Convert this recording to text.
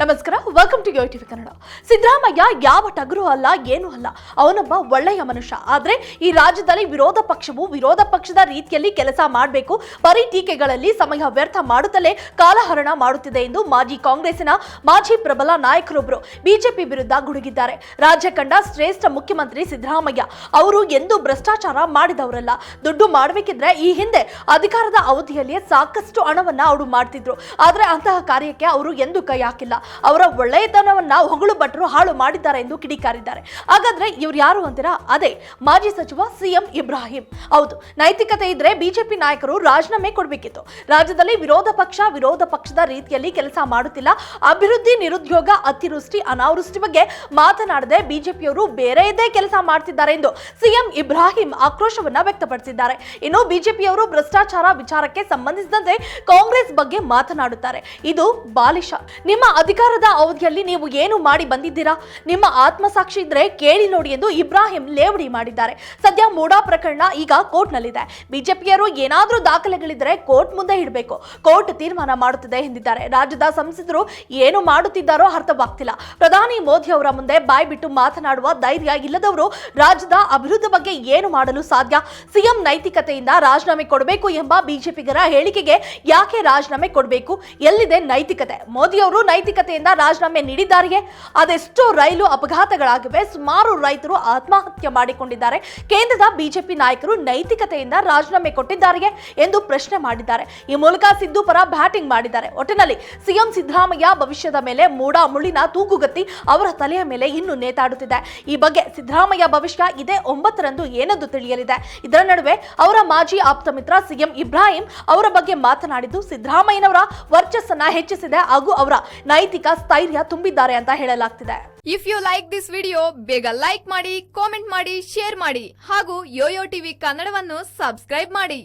ನಮಸ್ಕಾರ ಟು ಕನ್ನಡ. ಸಿದ್ದರಾಮಯ್ಯ ಯಾವ ಟಗರು ಅಲ್ಲ, ಏನೂ ಅಲ್ಲ. ಅವನೊಬ್ಬ ಒಳ್ಳೆಯ ಮನುಷ್ಯ. ಆದರೆ ಈ ರಾಜ್ಯದಲ್ಲಿ ವಿರೋಧ ಪಕ್ಷವು ವಿರೋಧ ಪಕ್ಷದ ರೀತಿಯಲ್ಲಿ ಕೆಲಸ ಮಾಡಬೇಕು. ಬರೀ ಟೀಕೆಗಳಲ್ಲಿ ಸಮಯ ವ್ಯರ್ಥ ಮಾಡುತ್ತಲೇ ಕಾಲಹರಣ ಮಾಡುತ್ತಿದೆ ಎಂದು ಮಾಜಿ ಕಾಂಗ್ರೆಸ್ಸಿನ ಮಾಜಿ ಪ್ರಬಲ ನಾಯಕರೊಬ್ಬರು ಬಿಜೆಪಿ ವಿರುದ್ಧ ಗುಡುಗಿದ್ದಾರೆ. ರಾಜ್ಯ ಕಂಡ ಶ್ರೇಷ್ಠ ಮುಖ್ಯಮಂತ್ರಿ ಸಿದ್ದರಾಮಯ್ಯ ಅವರು ಎಂದು ಭ್ರಷ್ಟಾಚಾರ ಮಾಡಿದವರಲ್ಲ. ದುಡ್ಡು ಮಾಡಬೇಕಿದ್ರೆ ಈ ಹಿಂದೆ ಅಧಿಕಾರದ ಅವಧಿಯಲ್ಲಿಯೇ ಸಾಕಷ್ಟು ಹಣವನ್ನ ಅವರು ಮಾಡ್ತಿದ್ರು. ಆದರೆ ಅಂತಹ ಕಾರ್ಯಕ್ಕೆ ಅವರು ಎಂದು ಕೈ ಹಾಕಿಲ್ಲ. ಅವರ ಒಳ್ಳೆಯತನವನ್ನ ಹೊಗಳು ಭಟ್ರು ಹಾಳು ಮಾಡಿದ್ದಾರೆ ಎಂದು ಕಿಡಿಕಾರಿದ್ದಾರೆ. ಹಾಗಾದ್ರೆ ಇವ್ರು ಯಾರು ಅಂತೀರಾ? ಅದೇ, ಮಾಜಿ ಸಚಿವ ಸಿಎಂ ಇಬ್ರಾಹಿಂ. ಹೌದು, ನೈತಿಕತೆ ಇದ್ರೆ ಬಿಜೆಪಿ ನಾಯಕರು ರಾಜೀನಾಮೆ ಕೊಡಬೇಕಿತ್ತು. ರಾಜ್ಯದಲ್ಲಿ ವಿರೋಧ ಪಕ್ಷ ವಿರೋಧ ಪಕ್ಷದ ರೀತಿಯಲ್ಲಿ ಕೆಲಸ ಮಾಡುತ್ತಿಲ್ಲ. ಅಭಿವೃದ್ಧಿ ನಿರುದ್ಯೋಗ ಅತಿವೃಷ್ಟಿ ಅನಾವೃಷ್ಟಿ ಬಗ್ಗೆ ಮಾತನಾಡದೆ ಬಿಜೆಪಿಯವರು ಬೇರೆಯದೇ ಕೆಲಸ ಮಾಡ್ತಿದ್ದಾರೆ ಎಂದು ಸಿಎಂ ಇಬ್ರಾಹಿಂ ಆಕ್ರೋಶವನ್ನ ವ್ಯಕ್ತಪಡಿಸಿದ್ದಾರೆ. ಇನ್ನು ಬಿಜೆಪಿಯವರು ಭ್ರಷ್ಟಾಚಾರ ವಿಚಾರಕ್ಕೆ ಸಂಬಂಧಿಸಿದಂತೆ ಕಾಂಗ್ರೆಸ್ ಬಗ್ಗೆ ಮಾತನಾಡುತ್ತಾರೆ. ಇದು ಬಾಲಿಶ. ನಿಮ್ಮ ಅಧಿಕಾರದ ಅವಧಿಯಲ್ಲಿ ನೀವು ಏನು ಮಾಡಿ ಬಂದಿದ್ದೀರಾ? ನಿಮ್ಮ ಆತ್ಮಸಾಕ್ಷಿ ಇದ್ರೆ ಕೇಳಿ ನೋಡಿ ಎಂದು ಇಬ್ರಾಹಿಂ ಲೇವಡಿ ಮಾಡಿದ್ದಾರೆ. ಸದ್ಯ ಮೂಡಾ ಪ್ರಕರಣ ಈಗ ಕೋರ್ಟ್ನಲ್ಲಿದೆ. ಬಿಜೆಪಿಯರು ಏನಾದರೂ ದಾಖಲೆಗಳಿದ್ರೆ ಕೋರ್ಟ್ ಮುಂದೆ ಇಡಬೇಕು. ಕೋರ್ಟ್ ತೀರ್ಮಾನ ಮಾಡುತ್ತಿದೆ ಎಂದಿದ್ದಾರೆ. ರಾಜ್ಯದ ಸಂಸದರು ಏನು ಮಾಡುತ್ತಿದ್ದಾರೋ ಅರ್ಥವಾಗ್ತಿಲ್ಲ. ಪ್ರಧಾನಿ ಮೋದಿ ಅವರ ಮುಂದೆ ಬಾಯ್ ಬಿಟ್ಟು ಮಾತನಾಡುವ ಧೈರ್ಯ ಇಲ್ಲದವರು ರಾಜ್ಯದ ಅಭಿವೃದ್ಧಿ ಬಗ್ಗೆ ಏನು ಮಾಡಲು ಸಾಧ್ಯ? ಸಿಎಂ ನೈತಿಕತೆಯಿಂದ ರಾಜೀನಾಮೆ ಕೊಡಬೇಕು ಎಂಬ ಬಿಜೆಪಿಗರ ಹೇಳಿಕೆಗೆ ಯಾಕೆ ರಾಜೀನಾಮೆ ಕೊಡಬೇಕು? ಎಲ್ಲಿದೆ ನೈತಿಕತೆ? ಮೋದಿ ಅವರು ನೈತಿಕತೆಯಿಂದ ರಾಜೀನಾಮೆ ನೀಡಿದ್ದಾರೆಯೇ ಅದೆಷ್ಟೋ ರೈಲು ಅಪಘಾತಗಳಾಗಿವೆ. ಸುಮಾರು ರೈತರು ಆತ್ಮಹತ್ಯೆ ಮಾಡಿಕೊಂಡಿದ್ದಾರೆ. ಕೇಂದ್ರದ ಬಿಜೆಪಿ ನಾಯಕರು ನೈತಿಕತೆಯಿಂದ ರಾಜೀನಾಮೆ ಕೊಟ್ಟಿದ್ದಾರೆ ಎಂದು ಪ್ರಶ್ನೆ ಮಾಡಿದ್ದಾರೆ. ಈ ಮೂಲಕ ಸಿದ್ದು ಪರ ಬ್ಯಾಟಿಂಗ್ ಮಾಡಿದ್ದಾರೆ. ಒಟ್ಟಿನಲ್ಲಿ ಸಿಎಂ ಸಿದ್ದರಾಮಯ್ಯ ಭವಿಷ್ಯದ ಮೇಲೆ ಮೂಡ ಮುಳ್ಳಿನ ತೂಗುಗತ್ತಿ ಅವರ ತಲೆಯ ಮೇಲೆ ಇನ್ನು ನೇತಾಡುತ್ತಿದೆ. ಈ ಬಗ್ಗೆ ಸಿದ್ದರಾಮಯ್ಯ ಭವಿಷ್ಯ ಇದೇ ಒಂಬತ್ತರಂದು ಏನೆಂದು ತಿಳಿಯಲಿದೆ. ಇದರ ನಡುವೆ ಅವರ ಮಾಜಿ ಆಪ್ತ ಮಿತ್ರ ಸಿಎಂ ಇಬ್ರಾಹಿಂ ಅವರ ಬಗ್ಗೆ ಮಾತನಾಡಿದ್ದು ಸಿದ್ದರಾಮಯ್ಯನವರ ವರ್ಚಸ್ಸನ್ನ ಹೆಚ್ಚಿಸಿದೆ ಹಾಗೂ ಅವರ ನೈತಿಕ ಸ್ಥೈರ್ಯ ತುಂಬಿದ್ದಾರೆ ಅಂತ ಹೇಳಲಾಗ್ತಿದೆ. If you like this video ಬೇಗ ಲೈಕ್ ಮಾಡಿ ಕಾಮೆಂಟ್ ಮಾಡಿ ಶೇರ್ ಮಾಡಿ ಹಾಗೂ ಯೋಯೋ ಟಿವಿ ಕನ್ನಡವನ್ನು ಸಬ್ಸ್ಕ್ರೈಬ್ ಮಾಡಿ.